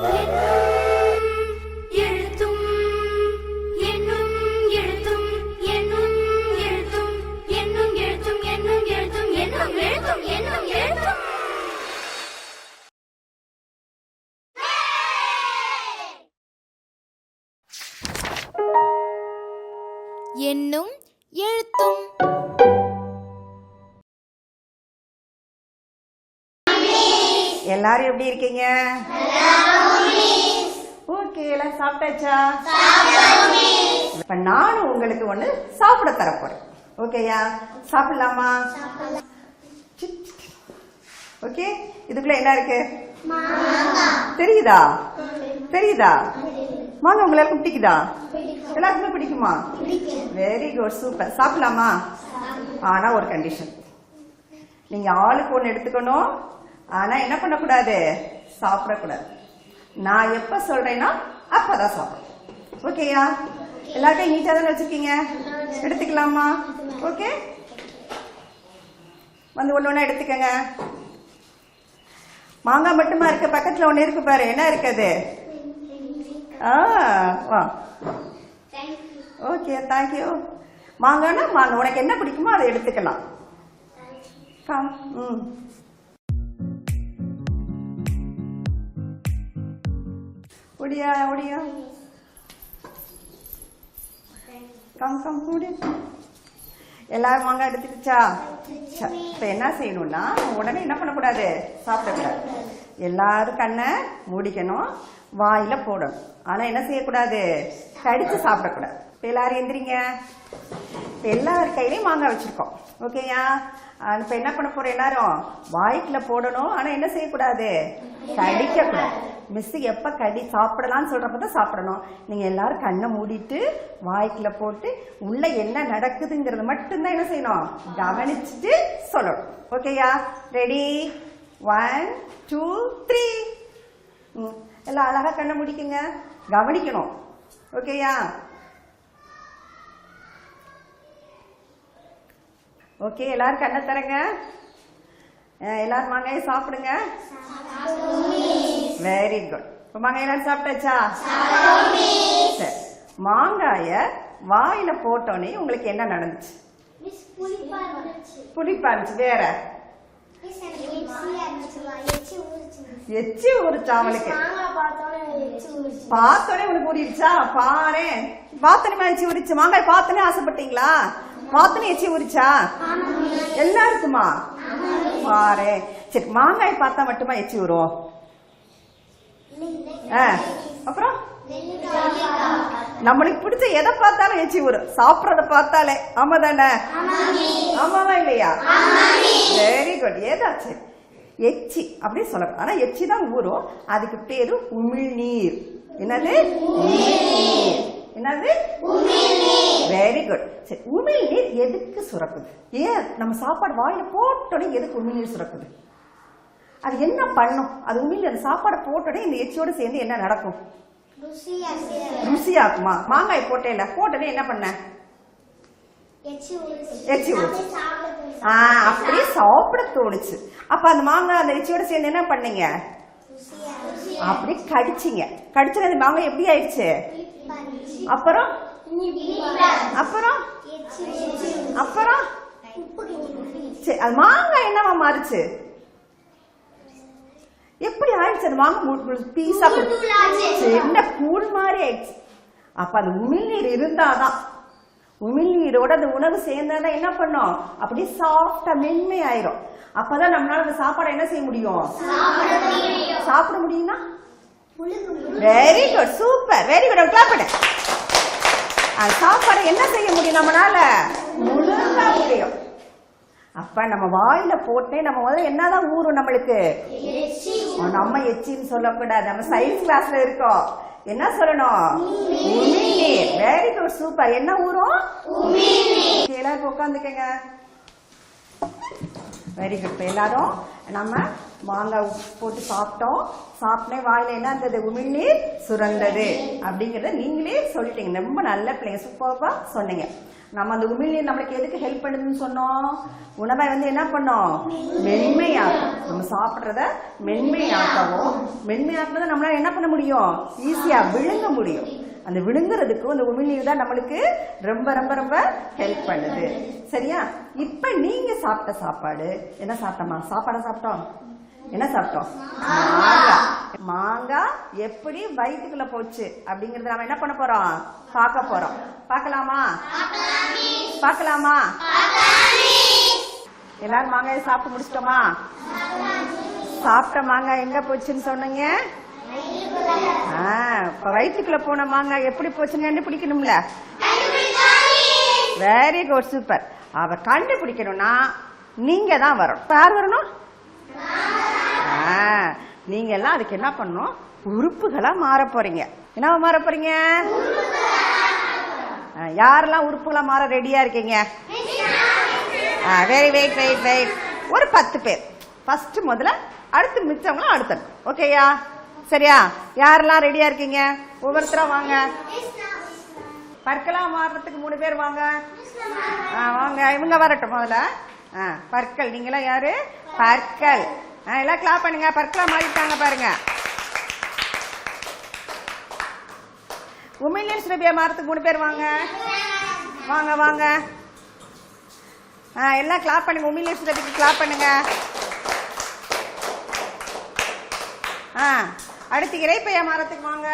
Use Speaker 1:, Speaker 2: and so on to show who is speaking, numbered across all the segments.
Speaker 1: என்னும் என்னும் என்னும் என்னும் எழுத்தும்
Speaker 2: எல்லாரும் எப்படி இருக்கீங்க? ஓகே எல்லாம் சாப்பிட்டாச்சா? இப்ப நானும் உங்களுக்கு ஒண்ணு சாப்பிட தரப்போறேன். ஓகேயா சாப்பிடலாமா? ஓகே இதுக்குள்ள என்ன இருக்கு? தெரியுதா? தெரியுதா. வாங்க உங்க எல்லாருக்கும் பிடிக்குதா? எல்லாருக்குமே பிடிக்குமா? வெரி குட் சூப்பர் சாப்பிடலாமா? ஆனா ஒரு கண்டிஷன் நீங்க ஆளுக்கு ஒன்று எடுத்துக்கணும். ஆனா என்ன பண்ணக்கூடாது? சாப்பிடக்கூடாது. நான் எப்ப சொல்றேன்னா அப்பதான் சாப்பிடணும் ஓகேயா எல்லாத்தையும் நீட்டா தானே வச்சிருக்கீங்க? எடுத்துக்கலாமா? ஓகே வந்து ஒன்று ஒன்றா எடுத்துக்கங்க. மாங்காய் மட்டுமா இருக்கு? பக்கத்துல ஒன்று இருக்கு பாரு. என்ன இருக்குது ஆ வா. ஓகே தேங்க்யூ மாங்காய்னா உனக்கு என்ன பிடிக்குமோ அதை எடுத்துக்கலாம். ம். ஒடியா ஒடியா கம் கம் கூடு எல்லாரும் மாங்காய் எடுத்துக்கிச்சா சரி, இப்ப என்ன செய்யணும்னா உடனே என்ன பண்ணக்கூடாது சாப்பிடக்கூடாது எல்லாரும் கண்ணை மூடிக்கணும் வாயில போடணும் ஆனா என்ன செய்யக்கூடாது கடிச்சு சாப்பிடக்கூடாது இப்ப எல்லாரும் எந்திரிங்க இப்போ எல்லார் கையிலையும் மாங்காய் வச்சிருக்கோம் ஓகேயா இப்ப என்ன பண்ண போறோம் எல்லாரும் வாய்க்குள்ள போடணும் ஆனா என்ன செய்யக்கூடாது கடிக்க மிஸ்ஸு எப்போ கடி சாப்பிடலான்னு சொல்கிறப்ப தான் சாப்பிடணும். நீங்கள் எல்லாரும் கண்ணை மூடிட்டு வாய்க்கில் போட்டு உள்ளே என்ன நடக்குதுங்கிறது மட்டும்தான் என்ன செய்யணும்? கவனிச்சுட்டு சொல்லணும். ஓகேயா ரெடி ஒன் டூ த்ரீ எல்லாம் அழகாக கண்ணை முடிக்குங்க. கவனிக்கணும். ஓகேயா ஓகே எல்லாரும் கண்ணை தரங்க எல்லாரும் மாங்காயை சாப்பிடுங்க. வெரி குட் இப்போ மாங்காய் எல்லாரும் சாப்பிட்டாச்சா? சரி. மாங்காய வாயில போட்டோன்னே உங்களுக்கு என்ன நடந்துச்சு?
Speaker 3: புளிப்பா இருந்துச்சு.
Speaker 2: வேற?
Speaker 3: எச்சி ஊறிச்சு
Speaker 2: அவளுக்கு?
Speaker 3: பார்த்தோன்னே
Speaker 2: உனக்கு ஊறிடுச்சா? பாரு பார்த்தோன்னே எச்சி ஊறிச்சு மாங்காய் பார்த்தோன்னே ஆசைப்பட்டீங்களா? பார்த்தோன்னே எச்சி ஊறிச்சா? எல்லாருக்குமா? பாரு. சரி மாங்காய் பார்த்தா மட்டுமா எச்சி ஆ, அப்புறம்? நம்மளுக்கு பிடிச்ச எதை பார்த்தாலும் எச்சி ஊறும் சாப்பிட்றத பார்த்தாலே. ஆமா தானே? ஆமாவா இல்லையா? வெரி குட் ஏதாச்சு. எச்சி அப்படியே சொல்லலாம் ஆனா எச்சி தான் ஊறும். அதுக்கு பேரு உமிழ்நீர். என்னது? என்னது? வெரி குட் சரி உமிழ்நீர் எதுக்கு சுரக்குது? ஏன்? நம்ம சாப்பாடு வாயில போட்டோடனே எதுக்கு உமிழ்நீர் சுரக்குது? அது என்ன பண்ணும்? அது உமிழ்நீர் அந்த சாப்பாடை போட்டோடனே இந்த எச்சியோட சேர்ந்து என்ன நடக்கும்?
Speaker 3: ருசியா
Speaker 2: ருசியாக்குமா மாங்காய் போட்டேல போட்டோடனே என்ன பண்ண?
Speaker 3: எச்சி.
Speaker 2: ஆ, அப்படியே சாப்பிட தோணுச்சு. அப்ப அந்த மாங்காய் அந்த எச்சியோட சேர்ந்து என்ன பண்ணீங்க?
Speaker 3: ருசியா.
Speaker 2: அப்படியே கடிச்சீங்க. கடிச்சது அந்த மாங்காய் எப்படி ஆயிடுச்சு? அப்புறம்? அப்புறம்? அப்புறம்? சரி அது மாங்காய் என்னவா மாறுச்சு? எப்படி ஆயிடுச்சு அது மாங்காய் பீஸா. என்ன கூழ் மாதிரி ஆயிடுச்சு. அப்ப அது உமிழ்நீர் இருந்தாதான். உமிழ்நீரோட அந்த உணவு சேர்ந்தாதான் என்ன பண்ணும்? அப்படியே சாஃப்டா மென்மை ஆயிரும் அப்பதான் நம்மளால அந்த சாப்பாடை என்ன செய்ய முடியும்? சாப்பிட முடியும்னா? Very good super very good clap பண்ணு. சாப்பாடை என்ன செய்ய முடியும் நம்மளால? முழுங்கா முடியும். அப்ப நம்ம வாயில போட்டே நம்ம முதல்ல என்னதான் ஊறும் நம்மளுக்கு? நம்ம எச்சின்னு சொல்லக்கூடாது. நம்ம சயின்ஸ் கிளாஸ்ல இருக்கோம். என்ன சொல்லணும்? உமிழ்நீர். வெரி குட் சூப்பர் என்ன Okay, எல்லாரும் உட்காந்துக்கங்க வெரி குட் இப்போ எல்லாரும் நம்ம மாங்காய் உப்பு போட்டு சாப்பிட்டோம். சாப்பிட்டே வாயில் என்ன இருந்தது? உமிழ்நீர் சுரந்தது. அப்படிங்கிறத நீங்களே சொல்லிட்டீங்க. ரொம்ப நல்ல பிள்ளைங்க. சூப்பராக சொன்னீங்க. நம்ம அந்த உமிழ்நீர் நம்மளுக்கு எதுக்கு ஹெல்ப் பண்ணுதுன்னு சொன்னோம்? உணவை வந்து என்ன பண்ணோம்? மென்மையாக்கும். நம்ம சாப்பிட்றத மென்மையாக்கவும் மென்மையாக்குறத நம்மளால என்ன பண்ண முடியும்? ஈஸியாக விழுங்க முடியும். அந்த விழுங்குறதுக்கும் அந்த உமிழ்நீர் தான் நம்மளுக்கு ரொம்ப ரொம்ப ரொம்ப ஹெல்ப் பண்ணுது. சரியா? இப்ப நீங்க சாப்பிட்ட சாப்பாடு என்ன சாப்பிட்டோமா சாப்பாடை சாப்பிட்டோம். என்ன சாப்பிட்டோம்? மாங்காய். மாங்காய் எப்படி வயிற்றுக்குள்ள போச்சு அப்படிங்கறத நாம என்ன பண்ண போறோம்? பார்க்க போறோம். பார்க்கலாமா? பார்க்கலாமா? எல்லாரும் மாங்காயை சாப்பிட்டு முடிச்சிட்டோமா? சாப்பிட்ட மாங்காய் எங்க போச்சுன்னு சொன்னீங்க? வயிற்றுக்குள்ள போன மாங்காய் எப்படி போச்சுன்னு கண்டுபிடிக்கணும்ல? வெரி குட் சூப்பர் அவ கண்டுபிடிக்கணும்னா நீங்க தான் வரணும். யார் வரணும்? ஆ, நீங்க எல்லாம் அதுக்கு என்ன பண்ணணும்? உறுப்புகளா மாற போறீங்க. என்ன மாற போறீங்க? யாரெல்லாம் உறுப்புகளா மாற ரெடியா இருக்கீங்க? வெரி வெயிட் வெயிட் வெயிட் ஒரு பத்து பேர். ஃபர்ஸ்ட் முதல்ல அடுத்து மிச்சவங்களும் அடுத்து ஓகேயா சரியா? யாரெல்லாம் ரெடியா இருக்கீங்க? ஒவ்வொருத்தரா வாங்க. பற்களா மாறுறதுக்கு மூணு பேர் வாங்க. ஆ, வாங்க. இவங்க வரட்டும் முதல்ல. ஆ, பற்கள். நீங்களாம் யாரு? பற்கள். ஆ, எல்லாம் கிளாப் பண்ணுங்க. பற்களா மாறிட்டாங்க பாருங்க. உமிழ்நீர் சிறப்பியா மாறத்துக்கு மூணு பேர் வாங்க. வாங்க வாங்க. ஆ, எல்லாம் கிளாப் பண்ணுங்க. உமிழ்நீர் சிறப்பிக்கு கிளாப் பண்ணுங்க. ஆ. அடுத்து இறைப்பையா மாறத்துக்கு வாங்க.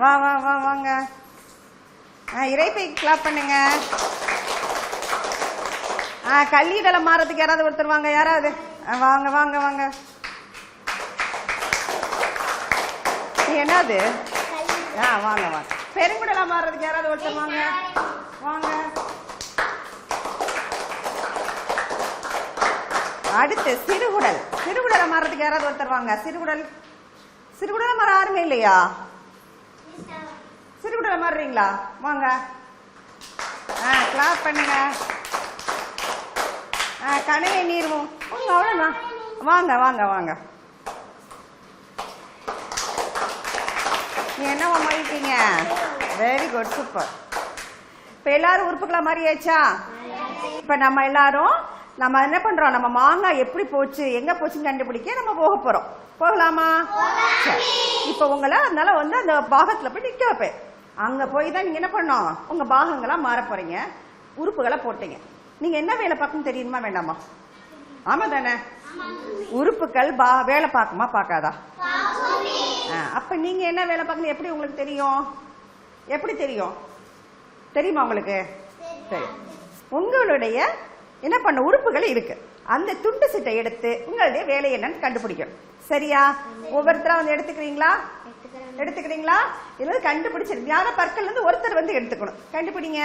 Speaker 2: வா வா வா வாங்க. ஆ இறைப்பைக்கு கிளாப் பண்ணுங்க. ஆ கல்லீரலை மாறதுக்கு யாராவது ஒருத்தர் வாங்க யாராவது? ஆ, வாங்க வாங்க வாங்க. என்னது? ஆ வாங்க வாங்க. பெருங்குடலா மாறுறதுக்கு யாராவது ஒருத்தர் வாங்க? வாங்க. அடுத்து சிறுகுடல் சிறுகுடலை மாறதுக்கு யாராவது ஒருத்தர் வாங்க. சிறுகுடல். சிறுகுடலை மாற யாருமே இல்லையா? சிறுகுடலை மாறுறீங்களா? வாங்க. ஆ கிளாப் பண்ணுங்க. ஆ கணவை நீர்வும். வாங்க அவ்வளோதான் வாங்க வாங்க வாங்க. நீ என்னவா மாறிட்டீங்க? வெரி குட் சூப்பர் இப்போ எல்லாரும் உறுப்புகளா மாறியாச்சா? இப்போ நம்ம எல்லாரும் நம்ம என்ன பண்றோம்? நம்ம மாங்காய் எப்படி போச்சு? எங்க போச்சுன்னு கண்டுபிடிக்க நம்ம போக போறோம். போகலாமா? இப்போ இப்ப உங்களை அதனால வந்து அந்த பாகத்துல போய் நிக்க வைப்பேன். அங்க போய் தான் நீங்க என்ன பண்ணோம் உங்க பாகங்களா மாற போறீங்க. உறுப்புகளை போட்டீங்க. நீங்க என்ன வேலை பார்க்கணும் தெரியுமா வேண்டாமா? ஆமா தானே? உறுப்புகள் பா வேலை பார்க்குமா? பார்க்காதா? ஆ, அப்ப நீங்க என்ன வேலை பார்க்கணும்? எப்படி உங்களுக்கு தெரியும்? எப்படி தெரியும்? தெரியுமா உங்களுக்கு? சரி. உங்களுடைய என்ன பண்ண உறுப்புகள் இருக்கு. அந்த துண்டு சீட்டை எடுத்து உங்களுடைய வேலை என்னன்னு கண்டுபிடிக்கணும் சரியா? ஒவ்வொருத்தரா வந்து எடுத்துக்கிறீங்களா? எடுத்துக்கிறீங்களா? இது வந்து கண்டுபிடிச்சிருக்கு யாரோ பற்கள் இருந்து ஒருத்தர் வந்து எடுத்துக்கணும். கண்டுபிடிங்க.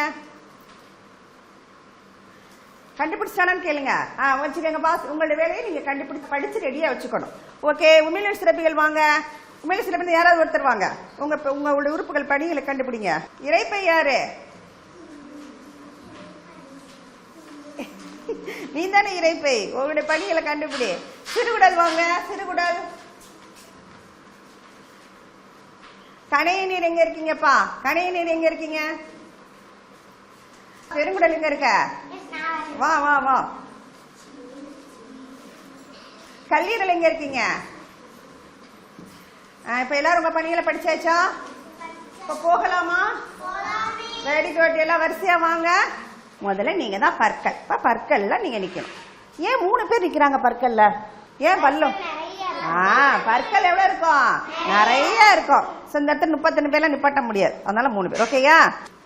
Speaker 2: கண்டுபிடிச்சானு கேளுங்க. ஆ வச்சுக்கோங்க பாஸ் உங்களுடைய வேலையை நீங்க கண்டுபிடிச்சு படிச்சு ரெடியா வச்சுக்கணும். ஓகே உண்மையில சிறப்பிகள் வாங்க. உண்மையில சிறப்பு யாராவது ஒருத்தர் வாங்க. உங்க உங்களுடைய உறுப்புகள் பணிகளை கண்டுபிடிங்க. இறைப்பை யாரு? நீ தானே இறைப்பை. உங்களுடைய பணிகளை கண்டுபிடி. சிறுகுடல் வாங்க சிறுகுடல். கணைய நீர் எங்க இருக்கீங்கப்பா? கணைய நீர் எங்க இருக்கீங்க? பெருங்குடல் எங்க இருக்க? வா வா வா. கல்லீரல் எங்க இருக்கீங்க? இப்ப எல்லாரும் உங்க பணிகளை படிச்சாச்சா? இப்ப போகலாமா? வெரி குட் எல்லாம் வரிசையா வாங்க. முதல்ல நீங்கள் தான் பற்கள். இப்போ பற்களில் நீங்கள் நிற்கணும் ஏன் மூணு பேர் நிற்கிறாங்க பற்களில்? ஏன் பல்லும் ஆ பற்கள் எவ்வளோ இருக்கும்? நிறைய இருக்கும். ஸோ இந்த இடத்துல முப்பத்தஞ்சு பேர்லாம் நிப்பாட்ட முடியாது. அதனால மூணு பேர். ஓகேயா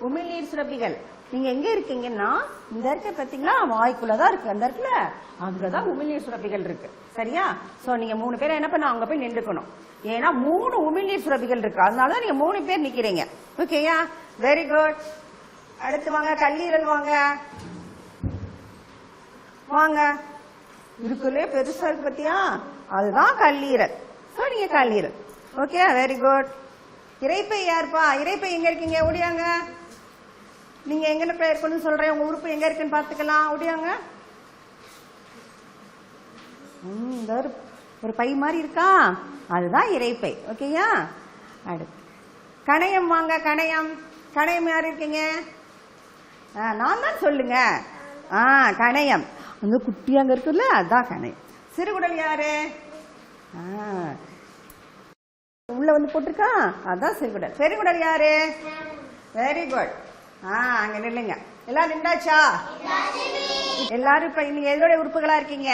Speaker 2: உமிழ்நீர் சுரப்பிகள். நீங்க எங்க இருக்கீங்கன்னா இந்த இருக்க பாத்தீங்களா வாய்க்குள்ளதான் இருக்கு. அந்த இடத்துல அங்கதான் உமிழ்நீர் சுரப்பிகள் இருக்கு. சரியா? சோ நீங்க மூணு பேர் என்ன பண்ண அங்க போய் நின்றுக்கணும். ஏன்னா மூணு உமிழ்நீர் சுரப்பிகள் இருக்கு. அதனாலதான் நீங்க மூணு பேர் நிக்கிறீங்க. ஓகேயா வெரி குட் அடுத்து வாங்க கல்லீரல் வாங்க. வாங்க. இருக்குள்ளே பெருசா இருக்கு பத்தியா? அதுதான் கல்லீரல். சோ நீங்க கல்லீரல். ஓகே வெரி குட் இறைப்பை யாருப்பா? இறைப்பை எங்க இருக்கீங்க? ஓடியாங்க. நீங்க எங்க இருக்கணும்னு சொல்றேன் உங்க உறுப்பு எங்க இருக்குன்னு பாத்துக்கலாம் ஓடியாங்க. ஒரு ஒரு பை மாதிரி இருக்கா? அதுதான் இறைப்பை. ஓகேயா அடுத்து. கணையம் வாங்க கணையம். கணையம் யார் இருக்கீங்க? நான் தான் சொல்லுங்க. ஆ கணையம். அந்த குட்டி அங்கே இருக்குல்ல அதான் கணையம். சிறுகுடல் யாரு? ஆ. உள்ள வந்து போட்டிருக்கா? அதான் சிறுகுடல் பெருங்குடல் யாரு? வெரி குட் ஆ அங்க நில்லுங்க. எல்லாரும் நின்றாச்சா எல்லாரும் இப்ப நீங்க எதோட உறுப்புகளா இருக்கீங்க?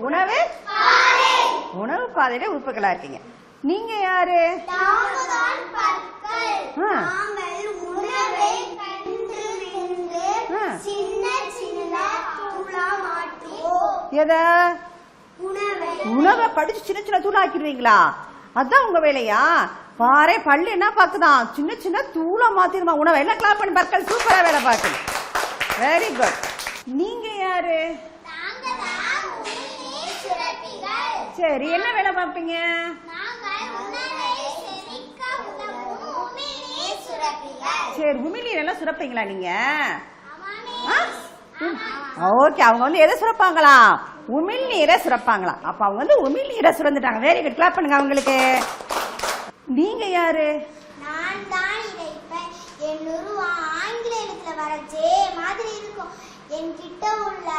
Speaker 2: உணவு உணவு பாதையில உறுப்புகளா இருக்கீங்க. நீங்க யாரு
Speaker 3: தாமதான் பற்கள்
Speaker 2: ஆ.
Speaker 3: நாங்கள் உணவை கண்டு தின்று
Speaker 2: ஆ.
Speaker 3: சின்ன சின்ன தூளா மாற்றுவோம்
Speaker 2: எத?
Speaker 3: உணவை.
Speaker 2: படிச்சு சின்ன சின்ன தூள் ஆக்கிடுவீங்களா? அதான் உங்க வேலையா? பாரு பல்லு என்ன பாக்குதான் சின்ன சின்ன தூளா மாத்திருமா உணவை எல்லாம் கிளாப் பண்ணி பற்கள் சூப்பரா வேலை பார்க்குது. வெரி குட் நீங்க யாரு? சரி என்ன வேலை பார்ப்பீங்க? சரி உமிழ்நீர் எல்லாம் சுரப்பீங்களா நீங்க? ஓகே அவங்க வந்து எதை சுரப்பாங்களா? உமிழ்நீரை சுரப்பாங்களா? அப்ப அவங்க வந்து உமிழ்நீரை சுரந்துட்டாங்க. வெரி குட் கிளாப் பண்ணுங்க அவங்களுக்கு. நீங்க யாரு?
Speaker 3: நான் தான் இறைப்பேன் என் உருவம் ஆங்கில எழுத்துல வர ஜே மாதிரி இருக்கும். என்கிட்ட உள்ள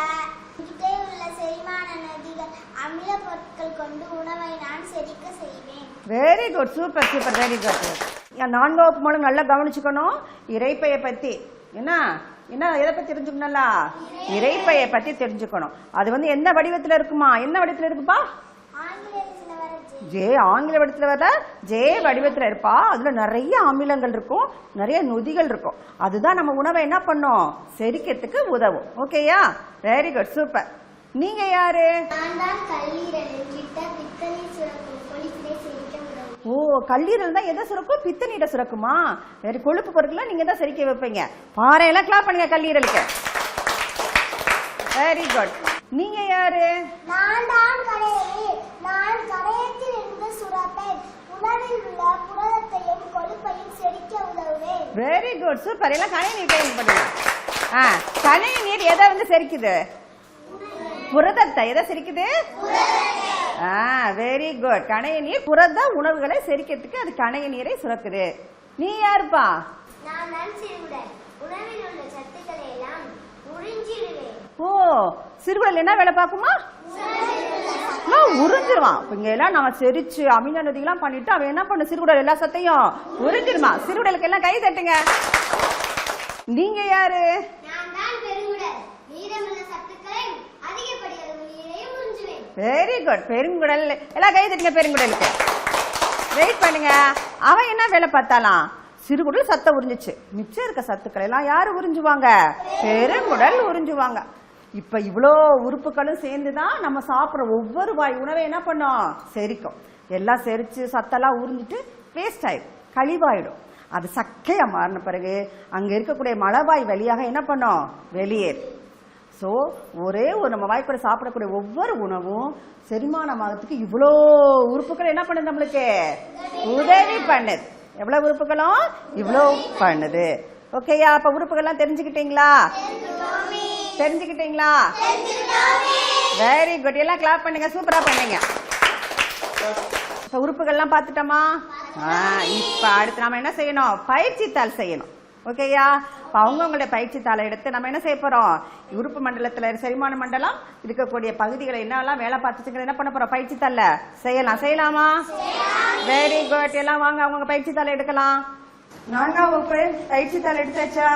Speaker 3: என்கிட்ட உள்ள செரிமான நதிகள் அமில பொருட்கள் கொண்டு உணவை நான் செரிக்க செய்வேன்.
Speaker 2: Very good super super very good நான்கு வகுப்பு மூலம் நல்லா கவனிச்சுக்கணும். இறைப்பையை பத்தி. என்ன? என்ன எதை பத்தி தெரிஞ்சுக்கணும்ல? இறைப்பையை பத்தி தெரிஞ்சுக்கணும். அது வந்து என்ன வடிவத்துல இருக்குமா? என்ன வடிவத்துல இருக்குப்பா?
Speaker 3: ஜே
Speaker 2: ஆங்கில வடிவத்துல வர ஜே வடிவத்துல இருப்பா. அதுல நிறைய அமிலங்கள் இருக்கும். நிறைய நொதிகள் இருக்கும். அதுதான் நம்ம உணவை என்ன பண்ணும்? செரிக்கிறதுக்கு உதவும். ஓகேயா? வெரி குட் சூப்பர் நீங்க யாரு? ஓ கல்லீரல் தான் எதை சுரக்கும்? பித்தநீரை சுரக்குமா? வேற கொழுப்பு பொருட்களை நீங்க தான் செரிக்க வைப்பீங்க. பாறையெல்லாம் கிளாப் பண்ணுங்க கல்லீரலுக்கு. வெரி குட் நீங்க யாரு?
Speaker 3: நான் தான் கடையே நான் கடையத்தில் இருந்து சுரப்பேன். உணவில் உள்ள புரதத்தையும் கொழுப்பையும் செரிக்க உதவுவேன்.
Speaker 2: வெரி குட் சூப்பர் எல்லாம் கனை நீர் கையில் பண்ணுங்க. ஆ கனை நீர் எதை வந்து செரிக்குது? புரதத்தை எதை செரிக்குது? வெரி குட் கணைய நீர் புரத உணவுகளை செரிக்கிறதுக்கு அது கணைய நீரை சுரக்குது. நீ யாருப்பா? ஓ சிறுகுடல் என்ன வேலை பார்க்குமா? உறிஞ்சிருவான். இங்க எல்லாம் நம்ம செரிச்சு அமில நதிகளாம் பண்ணிட்டு அவன் என்ன பண்ண? சிறுகுடல் எல்லா சத்தையும் உறிஞ்சிருமா சிறுகுடலுக்கு எல்லாம் கை தட்டுங்க. நீங்க யாரு
Speaker 3: நான் தான் பெருங்குடல் மீதமுள்ள சத்துக்களை அதிகப்படி அளவு நீரையும் உறிஞ்சுவேன்
Speaker 2: வெரி குட் பெருங்குடல். எல்லாம் கை தட்டுங்க பெருங்குடலுக்கு. வெயிட் பண்ணுங்க. அவன் என்ன வேலை பார்த்தாலாம்? சிறுகுடல் சத்தை உறிஞ்சிச்சு. மிச்சம் இருக்க சத்துக்களை எல்லாம் யாரு உறிஞ்சுவாங்க? பெருங்குடல் உறிஞ்சுவாங்க. இப்ப இவ்வளோ உறுப்புகளும் சேர்ந்து தான் நம்ம சாப்பிட்ற ஒவ்வொரு வாய் உணவை என்ன பண்ணோம்? செரிக்கும். எல்லாம் செரிச்சு சத்தெல்லாம் உறிஞ்சிட்டு வேஸ்ட் ஆயிடும். கழிவாயிடும். அது சக்கையா மாறின பிறகு அங்க இருக்கக்கூடிய மலவாய் வழியாக என்ன பண்ணோம்? வெளியேறும். ஸோ ஒரே ஒரு நம்ம வாய்க்குள்ள சாப்பிடக்கூடிய ஒவ்வொரு உணவும் செரிமானமாகறதுக்கு இவ்வளோ உறுப்புகள் என்ன பண்ணுது நம்மளுக்கு? உதவி பண்ணுது. எவ்வளோ உறுப்புகளும்? இவ்வளோ பண்ணுது. ஓகேயா அப்போ உறுப்புகள்லாம் தெரிஞ்சுக்கிட்டீங்களா? தெரிஞ்சுக்கிட்டீங்களா? வெரி குட் எல்லாம் கிளாப் பண்ணுங்க. சூப்பரா பண்ணுங்க. இப்போ உறுப்புகள்லாம் பார்த்துட்டோமா? இப்போ அடுத்து நாம என்ன செய்யணும்? பயிற்சித்தாள் செய்யணும். ஓகேயா இப்ப அவங்கவுங்களுடைய பயிற்சி தாளை எடுத்து நம்ம என்ன செய்ய போறோம்? உறுப்பு மண்டலத்துல செரிமான மண்டலம் இருக்கக்கூடிய பகுதிகளை என்னெல்லாம் வேலை பார்த்துச்சுங்கிறது என்ன பண்ண போறோம்? பயிற்சி தாள்ல. செய்யலாம். செய்யலாமா? வெரி குட் எல்லாம் வாங்க அவங்க பயிற்சி தாளை எடுக்கலாம். நான்காம் வகுப்பு பயிற்சி தாள் எடுத்தாச்சா?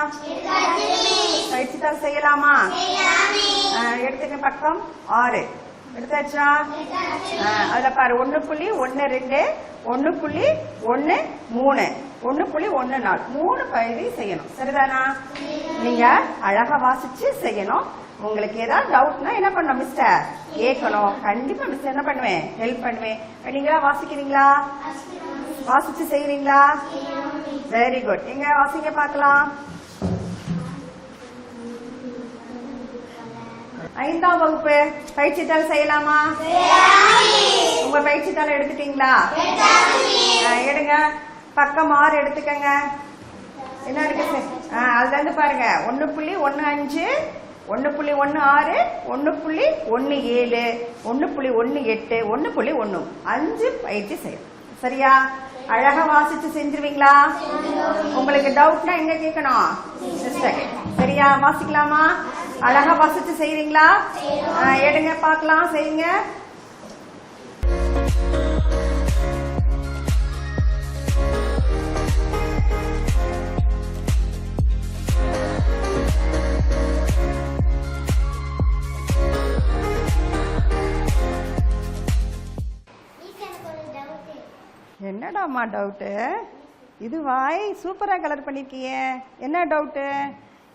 Speaker 2: பயிற்சி தாள் செய்யலாமா? எடுத்துக்க பக்கம் ஆறு. எடுத்தாச்சா? அதுல பாரு ஒண்ணு புள்ளி ஒண்ணு ரெண்டு ஒண்ணு புள்ளி ஒண்ணு மூணு. ஒண்ணு புள்ளி ஒண்ணு நாலு மூணு பயிற்சி செய்யணும். சரிதானா? நீங்க அழகா வாசிச்சு செய்யணும். உங்களுக்கு ஏதாவது டவுட்னா என்ன பண்ணணும் மிஸ்டர் கேட்கணும். கண்டிப்பா மிஸ்டர் என்ன பண்ணுவேன்? ஹெல்ப் பண்ணுவேன். நீங்களா வாசிக்கிறீங்களா? வாசிச்சு செய்வீங்களா வெரி குட் எங்க வாசிங்க பார்க்கலாம். ஐந்தாம் வகுப்பு. பயிற்சித்தாள் செய்யலாமா? உங்க பயிற்சித்தாள் எடுத்துட்டீங்களா? எடுங்க. பக்கம் ஆறு எடுத்துக்கங்க. என்ன இருக்கு ஆ, அதுல இருந்து பாருங்க. ஒண்ணு புள்ளி ஒன்று அஞ்சு ஒன்று புள்ளி ஒன்று ஆறு ஒன்று புள்ளி ஒன்று ஏழு ஒன்று புள்ளி ஒன்று எட்டு ஒன்று புள்ளி ஒன்று அஞ்சு பயிற்சி செய்யணும். சரியா? அழகா வாசிச்சு செஞ்சிருவீங்களா? உங்களுக்கு டவுட்னா எங்க கேட்கணும்? சிஸ்டர் சரியா? வாசிக்கலாமா? அழகா வாசிச்சு செய்றீங்களா? எடுங்க பார்க்கலாம் செய்யுங்க.
Speaker 3: அம்மா டவுட்டு
Speaker 2: இது வாய் சூப்பரா கலர் பண்ணிருக்கிய. என்ன டவுட்டு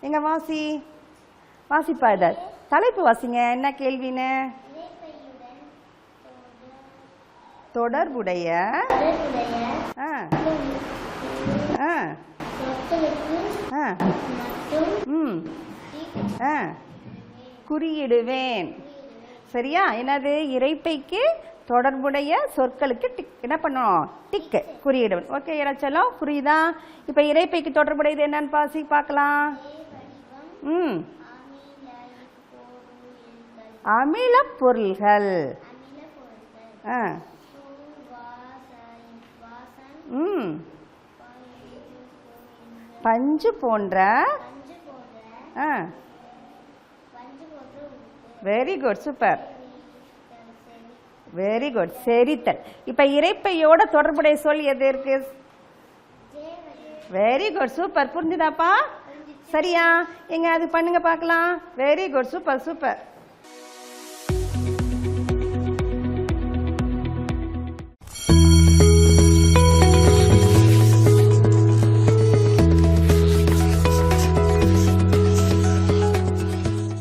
Speaker 2: எங்க வாசி? வாசிப்பா இத. தலைப்பு வாசிங்க. என்ன கேள்வின்னு? தொடர்புடைய ஆ. ஆ. ஆ. ம். ஆ. குறியிடுவேன். சரியா? என்னது? இறைப்பைக்கு தொடர்புடைய சொற்களுக்கு டிக். என்ன பண்ணணும் டிக்கு குறியிடுவேன் ஓகே இறைச்சலம் புரியுதா? இப்போ இறைப்பைக்கு தொடர்புடையது என்னன்னு பாசி பார்க்கலாம். ம். அமில பொருள்கள். ஆ. ம். பஞ்சு போன்ற. ஆ. Very good super very good செரித்தல் இப்ப இறைப்பையோட தொடர்புடைய சொல் எது இருக்கு? வெரி குட் சூப்பர் புரிஞ்சுதாப்பா? சரியா? எங்க அது பண்ணுங்க பார்க்கலாம். Very good super super